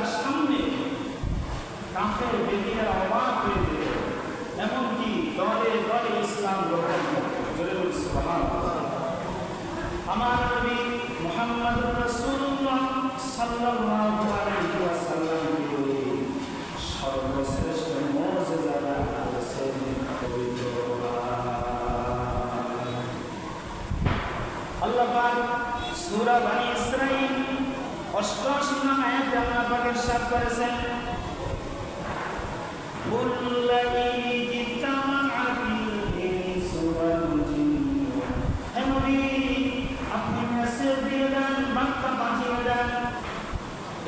তার কাফের বেদিনের অবাক হয়ে যেত এমনকি দলে দলে ইসলাম গ্রহণ আমার নবী মোহাম্মদ রাসূলুল্লাহ সাল্লাল্লাহু আলাইহি ওয়াসাল্লামকে সর্বশ্রেষ্ঠ মুজিজা দান পবিত্র আল্লাহ পাক সূরা বনি ইসরাঈল অষ্টআশি নং জানা পাকের সাথ করেছেন।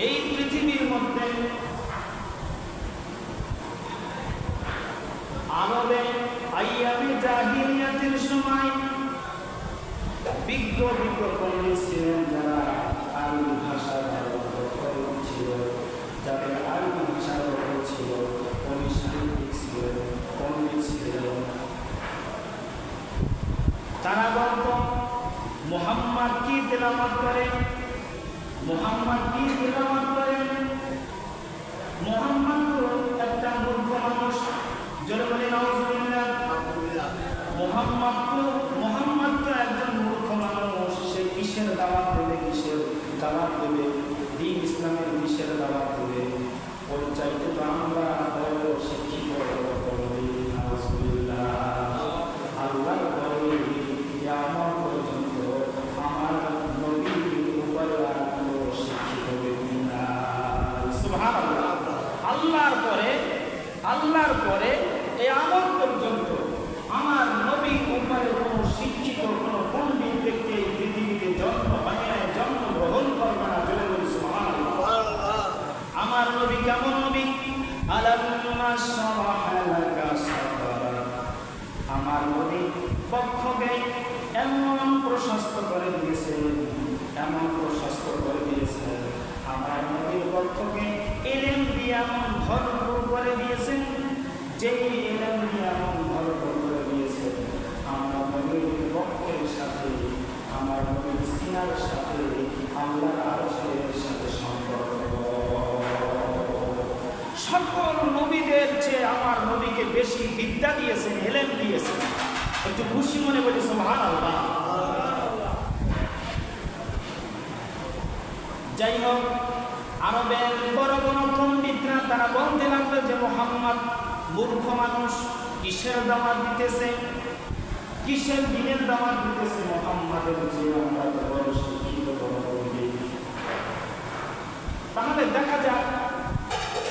এই পৃথিবীর মধ্যে আরবে আইয়াবি জাহিলিয়াতের সময় বিজ্ঞ বিজ্ঞ করেছিলেন তারা বলত, মোহাম্মদ কি তেলামত করেন মোহাম্মদ কি তেলামত করেন মোহাম্মদ তো একটা মূর্খ মানুষ নাউজুবিল্লাহ। মোহাম্মদ তো মোহাম্মদ তো একজন মূর্খ মানুষ, সে কিসের দাওয়াত দেবে, কিসের দাওয়াত দেবে? দিন ইসলামের কিসের দাওয়াত দেবে? চাইতে তো আমরা বড় শিক্ষিত নাউজুবিল্লাহ আল্লাহর বলে আমার পর্যন্ত আমার নবীর উপরে আর কোনো শিক্ষিত ব্যক্তি নাই সুবহানাল্লাহ আল্লাহর পরে আল্লাহর পরে এই আমল পর্যন্ত আমার নবী উপরে কোনো শিক্ষিত কোনো পণ্ডিত ব্যক্তি এই পৃথিবীতে জন্ম হয় নাই জন্মগ্রহণ করবে না জলে বলি সুবহানাল্লাহ আমার নবী কেমন নবী আলাম্মা শারাহা লাকা সাদরাক আমার নবী পক্ষকে এমন প্রশস্ত করে দিয়েছে এমন প্রশস্ত করে দিয়েছে আমার নবীর পক্ষকে এলেম দিয়ে এমন ভরপুর করে দিয়েছেন যেই এলেম এমন ভরপুর করে দিয়েছে আমার নবীর পক্ষের সাথে, আমার নবীর সিনার সাথে, আল্লাহর আরশের সাথে সম্পর্ক সকল নবীদের চেয়ে আমার নবীকে বেশি বিদ্যা দিয়েছেন এলেম দিয়েছেন। একটু খুশি মনে বলি সুবহান আল্লাহ যাই হোক আরবের বড় বড় পণ্ডিতরা তারা বলতে লাগল যে মোহাম্মদ মূর্খ মানুষ কিসের দাওয়াত দিতেছে? কিসের দিনের দাওয়াত দিতেছে মোহাম্মদের তাহলে দেখা যাক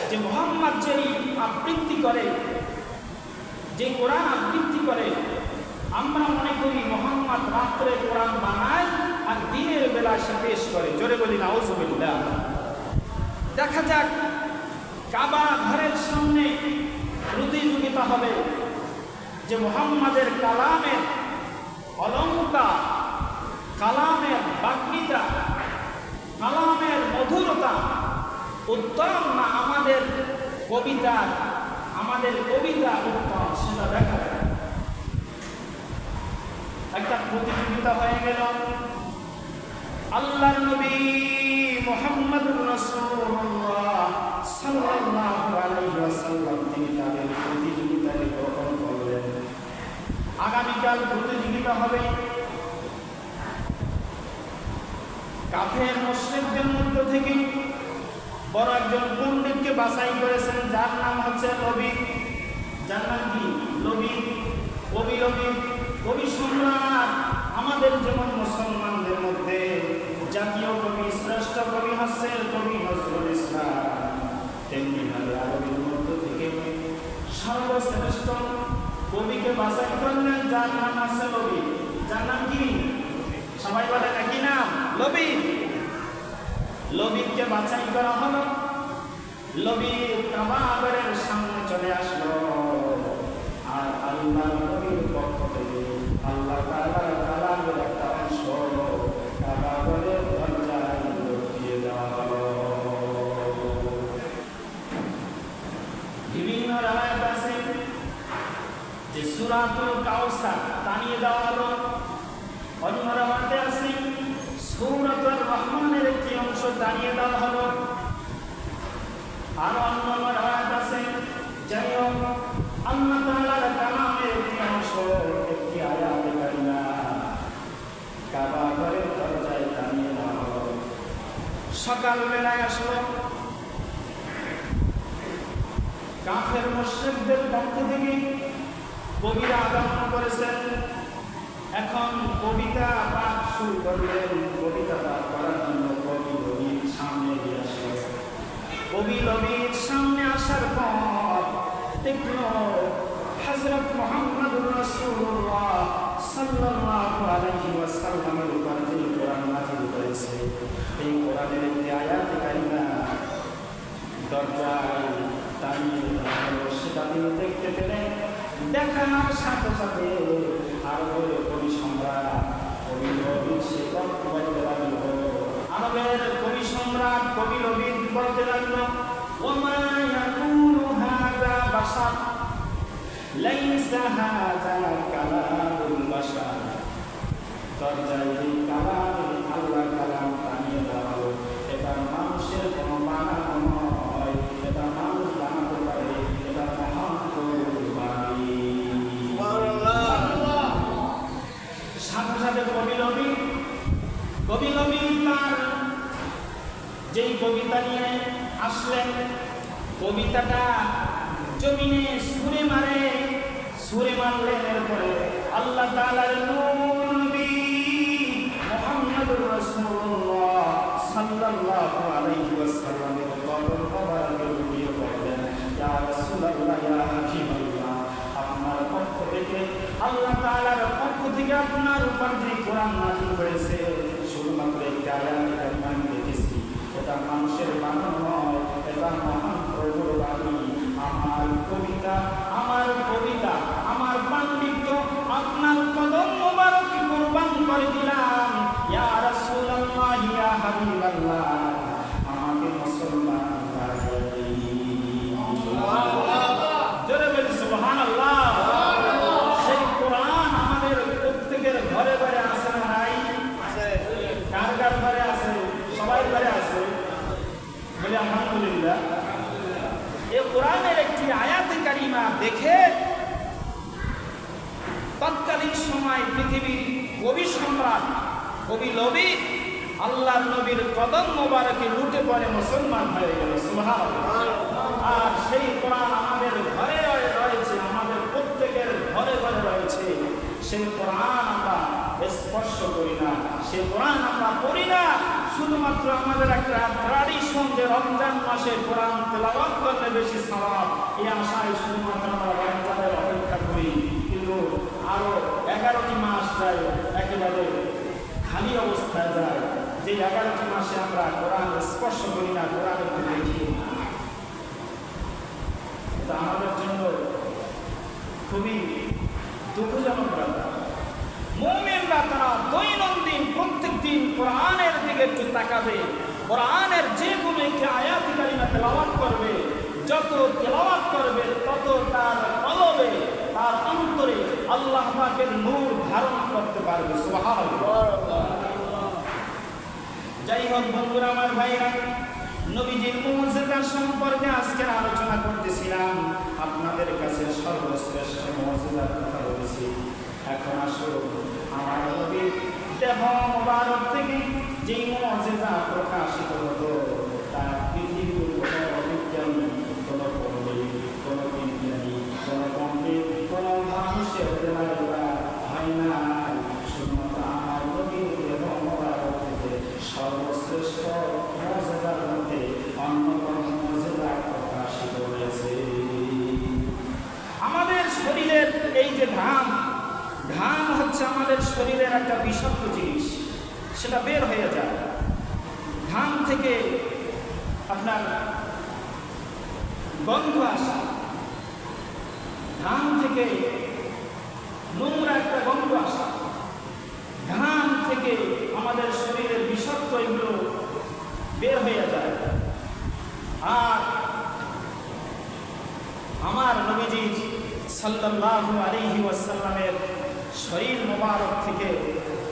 যে মোহাম্মদ যেই আবৃত্তি করে, যে কোরআন আবৃত্তি করে, আমরা মনে করি মোহাম্মদ রাত্রে কোরআন বানায় আর দিনের বেলা সে পেশ করে। জোরে বলি না ওজবিল্লা দেখা যাক, কাবা ঘরের সামনে প্রতিযোগিতা হবে যে মোহাম্মদের কালামের অলঙ্কার, কালামের বাগ্মিতা কালামের মধুরতা উত্তম না আমাদের কবিতা আমাদের কবিতা উত্তম, সেটা দেখা। একটা প্রতিযোগিতা হয়ে গেল আল্লাহ নবী মোহাম্মদ রাসূলুল্লাহ করলেন আগামীকাল প্রতিযোগিতা মুসলিমদের থেকে বড় একজন পণ্ডিতকে বাছাই করেছেন, যার নাম হচ্ছে লবি। যার নাম কি? লবি। কবি লবি। কবি সম্রাট আমাদের যেমন মুসলমানদের মধ্যে। জাতীয় কবি, শ্রেষ্ঠ কবি হচ্ছে কবি তেমনি ভাবে আরবের মধ্য থেকে সর্বশ্রেষ্ঠ কবিকে বাছাই করলেন যার নাম আছে লবি। যার নাম কি? সবাই বলে নাকি নাম, লবি। লবিকে বাছাই করা হলো। লবি কাবাগরের সামনে চলে আসলো। আর আল্লাহ নবীর পক্ষ থেকে আল্লাহ তাআলার কালামের একটা অংশ কাবাগরের দরজায় ঢুকিয়ে দেওয়া হলো বিভিন্ন রায়াত আছে যে সূরাতুল কাউসার টানিয়ে দেওয়া হলো অন্য রায়াতে আছে সূরাতুর রহমানের একটি অংশ দাঁড়িয়ে দেওয়া হলো। আর অন্য আয়াত আছে যাই হোক আল্লাহ কালামের একটি অংশ, একটি আয়াত কারিমা। কাবা ঘরের দরজায় টানিয়ে দেওয়া হলো। সকাল বেলায় আসলো। কাফের মুশরিকদের পক্ষ থেকে কবিরা আগমন করেছেন। এখন কবিতা পাঠ শুরু করলেন। কবিতা পাঠ করার জন্য কবি রবির সামনে দিয়ে আসলো। কবি রবির সামনে আসার পর দেখল হযরত মুহাম্মদুর রাসূলুল্লাহ সাল্লাল্লাহু আলাইহি ওয়াসাল্লামের উপর যে কোরআন নাযিল হয়েছে এই কোরআনের একটি আয়াত কারিমা দরজায় দাঁড়িয়ে সেটা তিনি দেখতে পেলেন। দেখার সাথে সাথে আরবের কবি সম্রাট আরবের কবি সম্রাট লাগল মানুষের কোনো বানানো নয় এটা মানুষ বানাতে পারে এটা মহান বাণী সাথে সাথে কবি রবি কবি রবি তার যেই কবিতা নিয়ে আসলেন কবিতাটা জমিনে সুরে মারে সুরে মারলেন এরপরে আল্লাহ তাআলার নূর নবী মুহাম্মদুর রাসূলুল্লাহ সাল্লাল্লাহু আলাইহি ওয়াসাল্লামের কবর মোবারকে লুটিয়ে পড়লেন ইয়া রাসূলুল্লাহ ইয়া হাবিবাল্লাহ আপনার পক্ষ থেকে আল্লাহ তাআলার পক্ষ থেকে আপনার উপর যে কোরআন নাযিল হয়েছে শুধুমাত্র একটি আয়াত কারিমা আমি দেখেছি এটা মানুষের বানানো নয় এটা মহান প্রভুর বাণী আমার কবিতা আমার কবিতা আমার পাণ্ডিত্য আপনার কদম মোবারক কুরবান করে দিলাম ইয়া রাসূলুল্লাহ ইয়া হাবিবাল্লাহ আমাকে মুসলমান বানাই জোরে বলি সুবহানাল্লাহ সেই কোরআন আমাদের প্রত্যেকের ঘরে ঘরে আছে না নাই কার কার ঘরে আছে সবাই ঘরে আছে বলি আলহামদুলিল্লাহ এই কোরআনের একটি আয়াতে কারিমা দেখে তৎকালীন সময় পৃথিবীর কবি সম্রাট কবি লবি আল্লাহর নবীর কদম মোবারকে লুটে পড়ে মুসলমান হয়ে গেল আর সেই কোরআন আমাদের ঘরে রয়ে- রয়েছে, আমাদের প্রত্যেকের ঘরে ঘরে রয়েছে। সেই কোরআন আমরা স্পর্শ করি না, সেই কোরআন আমরা পড়ি না। শুধুমাত্র আমাদের একটা ট্রাডিশন যে রমজান মাসে কোরআন তেলাওয়াত করলে বেশি সওয়াব। এই আশায় শুধুমাত্র আমরা রমজানের অপেক্ষা করি। কিন্তু আরও এগারোটি মাস যায় খালি অবস্থায় যায়। যে এগারোটি মাসে আমরা কোরআন স্পর্শ করি না কোরআন একটু দেখি এটা আমাদের জন্য খুবই দুঃখজনক ব্যাপার। মুমিনরা তারা দৈনন্দিন প্রত্যেক দিন কোরআনের দিকে একটু তাকাবে, কোরআনের যে কোনো একটি আয়াত কারিমা তেলাওয়াত করবে। যত তেলাওয়াত করবে, তত তার কলবে, তার অন্তরে আল্লাহ পাকের নূর ধারণ পারবে যাই হোক বন্ধুরা, আমার ভাইরা নবীজির মুজিজার সম্পর্কে আজকে আলোচনা করতেছিলাম। আপনাদের কাছে সর্বশ্রেষ্ঠ মুজিজার কথা বলেছি। এখন আসুন, আমার নবীর দেহ মোবারক থেকে যেই মুজিজা প্রকাশিত হতো, তা পৃথিবীর কোনো অভিজ্ঞানী কোনো কোনো বিজ্ঞানী, কোনো কোনো মানুষের দেওয়া হয় না শুধুমাত্র আমার নবীর দেহ মোবারক থেকে সর্বশ্রেষ্ঠ মর্যাদার মধ্যে অন্যতম মর্যাদা প্রকাশিত হয়েছে আমাদের শরীরের এই যে ঘাম ঘাম হচ্ছে আমাদের শরীরের একটা বিষাক্ত জিনিস সেটা বের হয়ে যায়। ঘাম থেকে আপনার গন্ধ আসা। ঘাম থেকে নোংরা একটা গন্ধ আসা। ঘাম থেকে আমাদের শরীরের বিষাক্ত এগুলো বের হয়ে যায়। আর আমার নবীজি সাল্লাল্লাহু আলাইহি ওয়াসাল্লামের শরীর মোবারক থেকে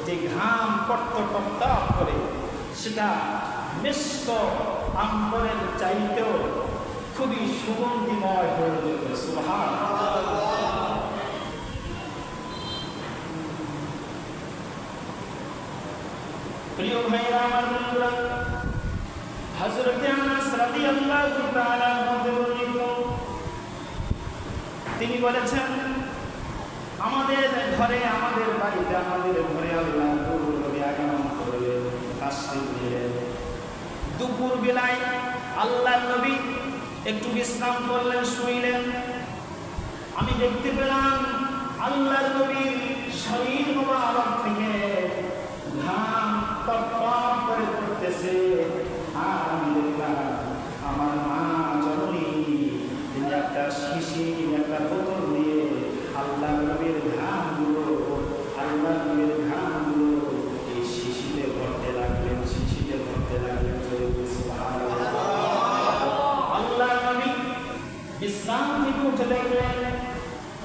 যে ঘাম কর্ত করে, সেটা মিষ্ট আম্বরের চাইতেও খুবই সুগন্ধিময় হয়ে প্রিয় ভাইরা মধ্যে তিনি বলেছেন আমাদের ঘরে, আমাদের বাড়িতে, আমাদের ঘরে আল্লাহ নবী আগমন করে তাশরীফ দিলেন দুপুর বেলায় আল্লাহ নবী একটু বিশ্রাম করলেন, শুইলেন। আমি দেখতে পেলাম আল্লাহ নবীর শরীর মোবারক থেকে ঘাম টপ করে পড়তেছে। আর আমি দেখলাম, আমার মা জননী একটা শিশি একটা বোতল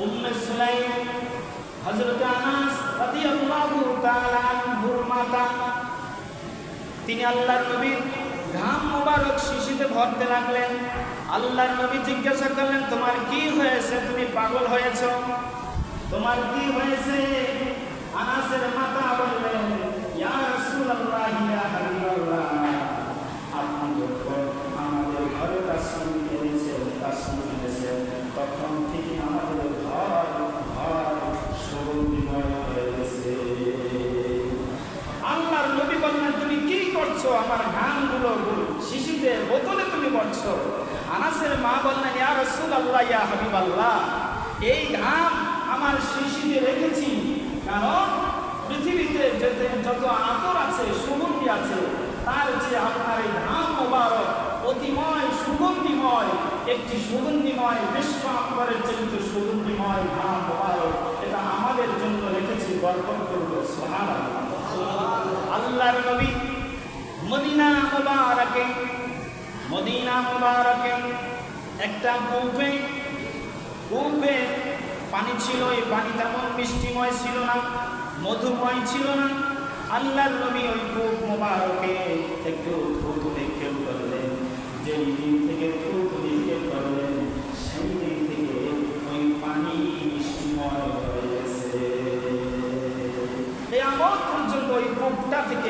উম্মে সুলাইম হযরত আনাস রাদিয়াল্লাহু তাআলা তিনি আল্লাহর নবীর ঘাম মোবারক শিশিতে ভরতে লাগলেন। আল্লাহর নবী জিজ্ঞাসা করলেন, তোমার কি হয়েছে? তুমি পাগল হয়েছো? তোমার কি হয়েছে? আনাসের মাতা বললেন, ইয়া রাসূলুল্লাহ ইয়া আমার ঘামগুলো শিশুতে বোতলে তুমি করছ আনাসের মা বললেন, ইয়া রাসূলুল্লাহ, ইয়া হাবিবাল্লাহ, এই ঘাম আমার শিশিতে রেখেছি। কারণ পৃথিবীতে যেতে যত আতর আছে, সুগন্ধি আছে, তার যে আপনার এই ঘাম মোবারক অতিময় সুগন্ধিময়, একটি সুগন্ধিময়, বিশ্ব আকবরের জন্য সুগন্ধিময় ঘাম মোবারক, এটা আমাদের জন্য রেখেছি, বরকত করব। সুবহানাল্লাহ। আল্লাহর নবী মদিনা মুবারকে মদিনা মুবারকে, একটা কূপে কূপে পানি ছিল, এই পানি তেমন মিষ্টিময় ছিল না, মধুময় ছিল না। আল্লাহ নবী ওই কূপ মুবারকে একটু থুতু নিক্ষেপ করলেন, যেই দিন থেকে থুতু নিক্ষেপ করলেন, সেই দিন থেকে ওই পানি মিষ্টিময় হয়ে গেছে। এই আমল পর্যন্ত ওই কূপটা থেকে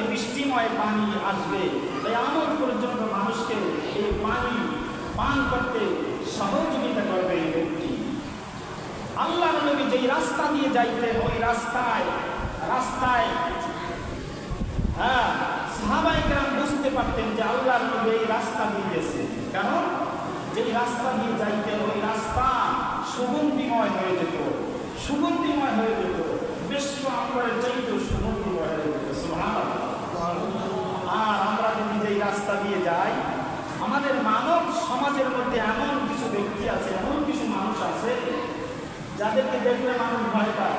মিষ্টিময় পানি আসবে। এই আমল পর্যন্ত মানুষকে এই পানি পান করতে সহযোগিতা করবে এই ব্যক্তি। আল্লাহ নবী যেই রাস্তা দিয়ে যাইতেন, ওই রাস্তায় রাস্তায় হ্যাঁ সাহাবাই গ্রাম বুঝতে পারতেন যে আল্লাহ নবী এই রাস্তা দিয়ে গেছে কারণ যেই রাস্তা দিয়ে যাইতেন, ওই রাস্তা সুগন্ধিময় হয়ে যেত, সুগন্ধিময় হয়ে যেত। বিশ্ব আকবরের চাইতে সুগন্ধিময় হয়ে যেত সুবহানাল্লাহ। আর আমরা যদি যেই রাস্তা দিয়ে যাই, আমাদের মানব সমাজের মধ্যে এমন কিছু ব্যক্তি আছে, এমন কিছু মানুষ আছে, যাদেরকে দেখলে মানুষ ভয় পায়,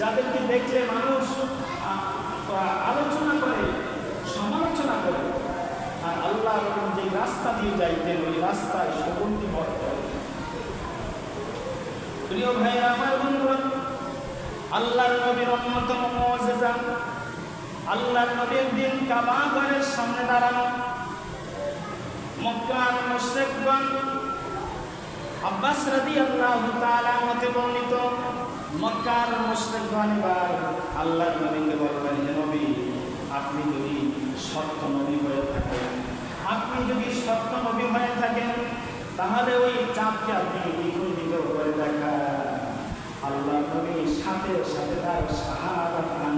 যাদেরকে দেখলে মানুষ আলোচনা করে, সমালোচনা করে। আর আল্লাহ যে রাস্তা দিয়ে যাইতেন, ওই রাস্তায় সুগন্ধি ভয় প্রিয় ভাইরা, আমার বন্ধুরা, আল্লাহর নবীর অন্যতম মুআজিজা আল্লাহর নবীর দিন কাবা ঘরের সামনে দাঁড়ানো, মক্কার মুশরিকগণ আব্বাস রাদিয়াল্লাহু তাআলা হতে বর্ণিত, মক্কার মুশরিকগণ এবার আল্লাহর নবীকে বললেন হে নবী, আপনি যদি সত্য নবী হয়ে থাকেন, আপনি যদি সত্য নবী হয়ে থাকেন, তাহলে ওই চাঁদকে আপনি দ্বিগুণিত করে দেখা আল্লাহ নবী সাথে সাথে তার দ্বারা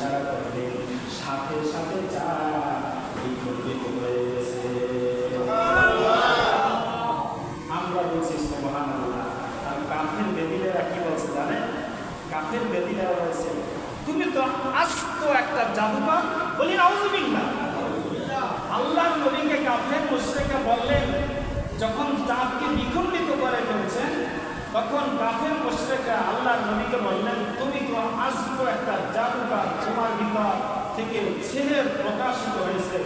ইশারা করলেন সাথে সাথে চাঁদ দ্বিগুণিত হয়ে গেছে আমরা বলছি সুবহানাল্লাহ আর কাফের বেদিলেরা কি বলছে জানেন কাফের বেদিলেরা বলছে তুমি তো আস্ত একটা জাদুকর বলি নাউজুবিল্লাহ আল্লাহর নবীকে কাফের মুশরিকরা বললেন যখন চাঁদকে বিখণ্ডিত করে ফেলছেন তখন কাফের মুশরিকরা আল্লাহর নবীকে বললেন তুমি তো আস্ত একটা জাদুকর তোমার ভিতর থেকে ছেলে প্রকাশিত হয়েছে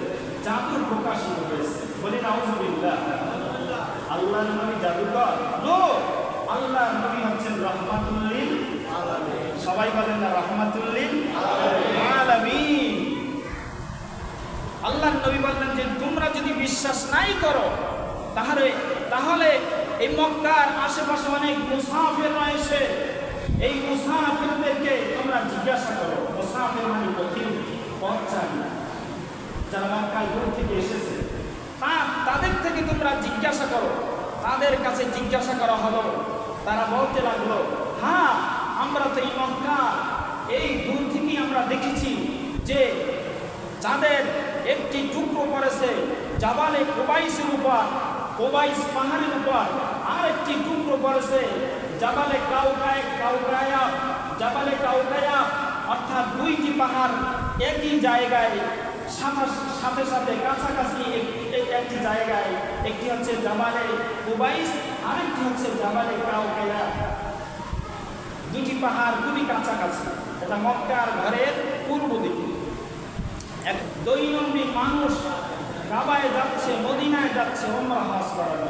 জাদু প্রকাশিত হয়েছে। বলি, নাউজুবিল্লাহ। আল্লাহর নবী জাদুকর? নো! আল্লাহর নবী হচ্ছেন রহমাতুল্লিল সবাই বলেন না, রহমাতুল্লিল আলামিন। আল্লাহর নবী বললেন যে, তোমরা যদি বিশ্বাস নাই করো, তাহলে তাহলে এই মক্কার আশেপাশে অনেক মুসাফির রয়েছে। এই মুসাফিরদেরকে তোমরা জিজ্ঞাসা করো। মুসাফির মানে পথচারী যারা মক্কায় দূর থেকে এসেছে, তা তাদের থেকে তোমরা জিজ্ঞাসা করো। তাদের কাছে জিজ্ঞাসা করা হলো, তারা বলতে লাগল হ্যাঁ আমরা তো এই মক্কা এই দূর থেকেই আমরা দেখেছি যে যাদের একটি টুকরো পড়েছে জাবালে কোবাইসের উপর কোবাইস পাহাড়ের উপর আর একটি টুকরো পড়েছে জাবালে কাউকায় কাউকায়া, জাবালে কাউকায়া, অর্থাৎ দুইটি পাহাড় একই জায়গায়, সাথে সাথে কাছাকাছি এক- এক- একটি জায়গায়, একটি হচ্ছে জামালে কুবাইস আরেকটি হচ্ছে জাবালে কাউকায়া দুটি পাহাড় খুবই কাছাকাছি, এটা মক্কার ঘরের পূর্ব দিকে। এক দৈনন্দিন মানুষ কাবায় যাচ্ছে, মদিনায় যাচ্ছে ওমরা হজ করার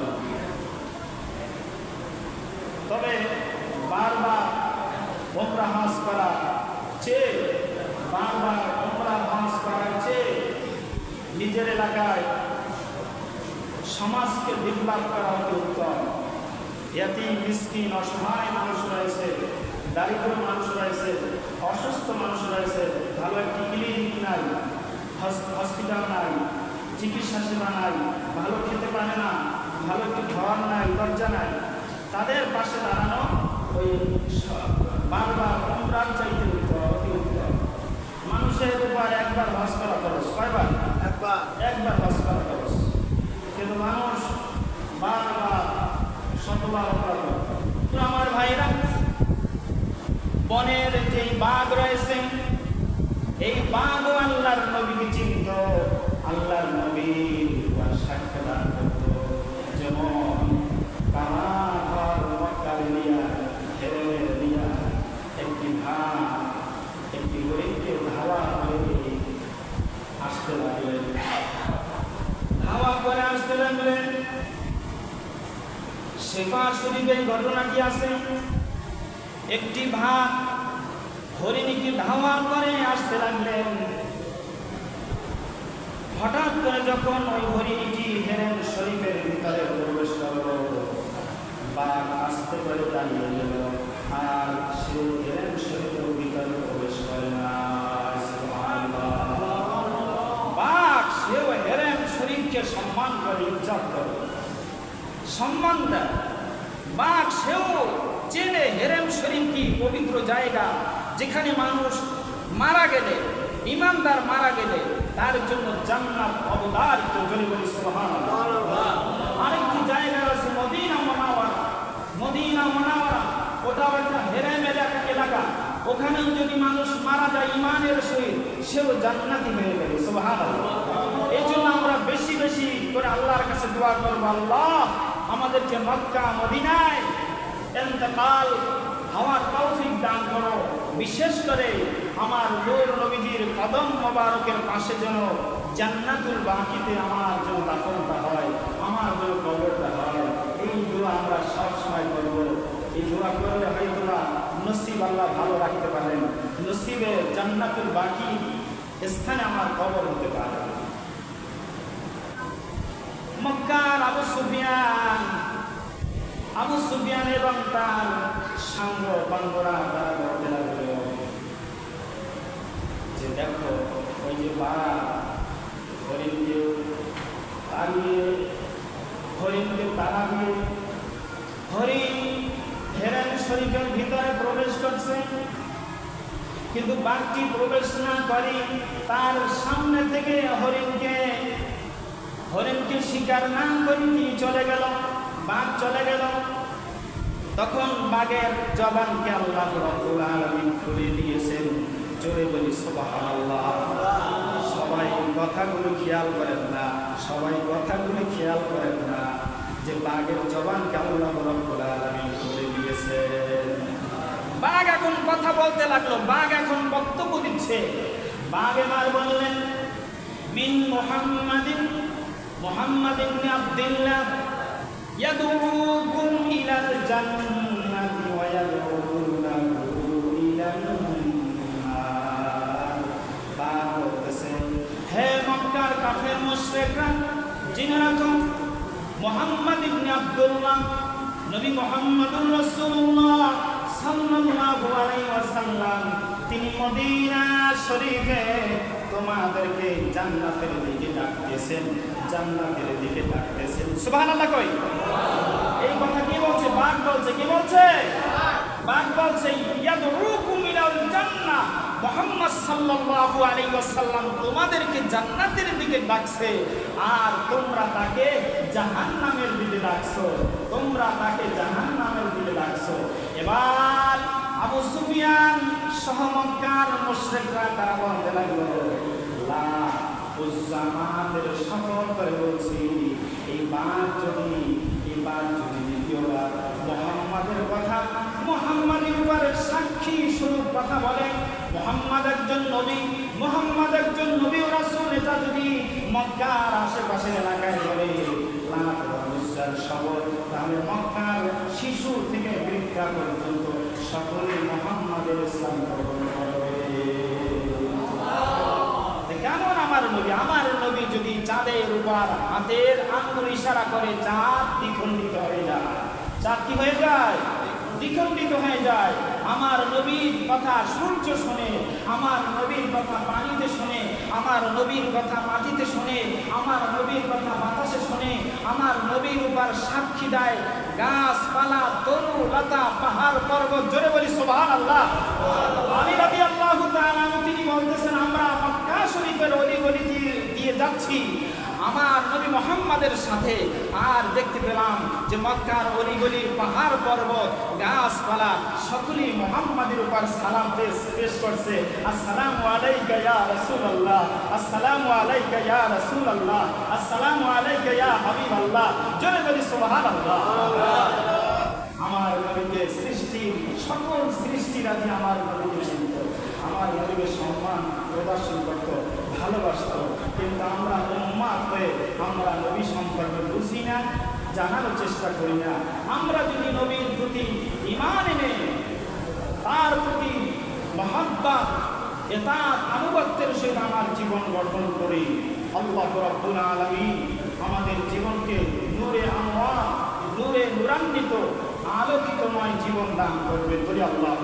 তবে বারবার ওমরা হজ করা চেয়ে বারবার ওমরা হজ করার চেয়ে নিজের এলাকায় সমাজকে বিপ্লব করা অতি উত্তম। এটি মিসকিন, অসহায় মানুষ রয়েছে, দারিদ্র মানুষ রয়েছে, অসুস্থ মানুষ রয়েছে, ভালো একটি ক্লিনিক নাই হসপিটাল নাই, চিকিৎসা সেবা নাই, ভালো খেতে পারে না, ভালো একটি ঘর নাই, দরজা নাই। তাদের পাশে দাঁড়ানো ওই বারবার অমরার চাইতে উত্তম অতি উত্তম মানুষের উপর একবার হস করা খরচ কয়বার? একবার। একবার বাস করা খরচ কিন্তু মানুষ বারবার শতবার অপরাধ। তো আমার ভাইরা বনের যে বাঘ রয়েছে এই বাঘও আল্লাহর নবীকে চিনত আল্লাহর নবীর উপর সাক্ষ্য দান করত যেমন কামা ঘর মক্কার লিয়া হেরে লিয়া একটি ধান একটি গরিবকে ধাওয়া করে আসতে লাগলেন ধাওয়া করে আসতে লাগলেন শেফা শরীফের ঘটনাটি আছে? একটি ভাগ হরিণীকে ধাওয়া করে আসতে লাগলেন। হঠাৎ করে যখন ওই হরিণীটি হেরেন, শরীফের ভিতরে প্রবেশ করল। বাঘ আসতে করে দাঁড়িয়ে গেল। আর সে হেরেন, শরীফের ভিতরে প্রবেশ করে না। বাঘ, সেও হেরেন, শরীফকে সম্মান করে, ইজ্জত করে। সম্মান দেয়। বাঘ সেও চেনে হেরেম শরীফ কি পবিত্র জায়গা, যেখানে মানুষ মারা গেলে, ইমানদার মারা গেলে তার জন্য জান্নাত অবদারিত জলে বলি। আরেকটি জায়গা আছে মদিনা মনাওয়ারা। মদিনা মনাওয়ারা, ওটা একটা হেরেম এলাকা এলাকা। ওখানেও যদি মানুষ মারা যায় ইমানের সহিত, সেও জান্নাতি হয়ে গেল সুবহানাল্লাহ। এই জন্য আমরা বেশি বেশি করে আল্লাহর কাছে দোয়া করব, আল্লাহ। আমাদেরকে মক্কা মদিনায় এন্তকাল হওয়ার তৌফিক দান করো। বিশেষ করে আমার নূর নবীজির কদম মোবারকের পাশে যেন জান্নাতুল বাকিতে আমার যেন দাফনটা হয়, আমার যেন কবরটা হয়। এই দোয়া আমরা সব সময় করব। এই দোয়া করলে হয়তো না নসিব আল্লাহ ভালো রাখতে পারেন। নসিবে জান্নাতুল বাকি স্থানে আমার কবর হতে পারে। মক্কার আবু সুফিয়ান। আবু সুফিয়ান এবং তার সাঙ্গ বাঙ্গরা তারা বলতে লাগল যে দেখো, ওই যে বাড়া হরিণকে তাড়িয়ে হরিণকে তাড়াবে হরিণ হেরেন শরীফের ভিতরে প্রবেশ করছে। কিন্তু বাঘটি প্রবেশ না করে তার সামনে থেকে হরিণকে হরিণকে শিকার না করে তিনি চলে গেল, বাঘ চলে গেল। তখন বাঘের জবানকে আল্লাহ রব্বুল আলামিন খুলে দিয়েছেন, জোরে বলি সুবহানাল্লাহ। সবাই কথাগুলো খেয়াল করেন না, সবাই কথাগুলো খেয়াল করেন না, যে বাঘের জবানকে আল্লাহ রব্বুল আলামিন খুলে দিয়েছেন। বাঘ এখন কথা বলতে লাগল, বাঘ এখন বক্তব্য দিচ্ছে। বাঘ এবার বললেন, মিন মুহাম্মাদিন মুহাম্মাদ ইবনে আব্দুল্লাহ ইয়াদউকুম ইলাল জান্নাতি ওয়া ইয়াদউকুনাহু ইলান নার। বাঘ বলতেছে, হে মক্কার কাফের মুশরিকরা জেনে রাখো মোহাম্মদ ইবনে আব্দুল্লাহ, নবী মোহাম্মদুর রাসূলুল্লাহ সাল্লাল্লাহু আলাইহি ওয়াসাল্লাম, তিনি মদিনা শরীফে তোমাদেরকে জান্নাতের দিকে ডাকতেছেন। জান্নাতের দিকে ডাকতেছেন সুবহানাল্লাহ কই? এই কথা কি বলছে? বাঘ বলছে, কি বলছে? বাঘ বলছে ইয়াদরুকুম ইলাল জান্নাহ। মুহাম্মদ সাল্লাল্লাহু আলাইহি ওয়াসাল্লাম তোমাদেরকে জান্নাতের দিকে ডাকছে, আর তোমরা তাকে জাহান্নামের দিকে ডাকছো। তোমরা তাকে জাহান্নামের দিকে ডাকছো। এবার আবু সুফিয়ান সহ মক্কার মুশরিকরা তারা বলতে লাগল, লা উজ্জামাতের শপথ করে বলছি, এই এইবার যদি এইবার যদি দ্বিতীয়বার মোহাম্মদের কথা মোহাম্মদের উপরে সাক্ষী স্বরূপ কথা বলে, মোহাম্মদ একজন নবী, মোহাম্মদ একজন নবী ও রাসূল, এটা যদি মক্কার আশেপাশের এলাকায় বলে উজ্জার তাহলে মক্কার শিশু থেকে বৃদ্ধা পর্যন্ত সকলে মোহাম্মদের ইসলাম করবে কেমন আমার নবী আমার নবী যদি চাঁদের উপর হাতের আঙ্গুল ইশারা করে চাঁদ দ্বিখণ্ডিত হয়ে যায়। চাঁদ কি হয়ে যায়? দ্বিখণ্ডিত হয়ে যায়। আমার নবীর কথা সূর্য শোনে, আমার নবীর কথা পানিতে শোনে, আমার নবীর কথা মাটিতে শোনে, আমার নবীর কথা বাতাসে শোনে, আমার নবীর উপর সাক্ষী দেয়, গাছপালা, তরু, লতা, পাহাড়, পর্বত, জোরে বলি সোভান আল্লাহ আল্লাহ তিনি বলতেছেন, আমরা শরীফের অলি গলি দিয়ে যাচ্ছি। আমার নবী মোহাম্মদের সাথে আর দেখতে পেলাম যে মক্কার অলিগলির পাহাড় পর্বত, গাছপালা, সকলেই মোহাম্মদের উপর সালাম পেশ পেশ করছে। আসসালামু আলাইকা ইয়া রাসূলুল্লাহ, আসসালামু আলাইকা ইয়া রাসূলুল্লাহ, আসসালামু আলাইকা ইয়া হাবিবাল্লাহ। জোরে বলি সুবহানাল্লাহ। আমার নবীকে সৃষ্টি সকল সৃষ্টিরাজি আমার নবীকে আমার নবীকে সম্মান, প্রদর্শন করত ভালোবাসত কিন্তু আমরা উম্মাদ আমরা নবী সম্পর্কে বুঝি না জানার চেষ্টা করি না আমরা যদি নবীর প্রতি ইমান এনে, তার প্রতি মহাব্বা এটা আনুগত্যের সহিত আমার জীবন গঠন করি, আল্লাহ রব্বুল আলামিন আমাদের জীবনকে নূরে আনোয়ার নূরে নূরান্বিত, আলোকিতময় জীবন দান করবে বলি আল্লাহ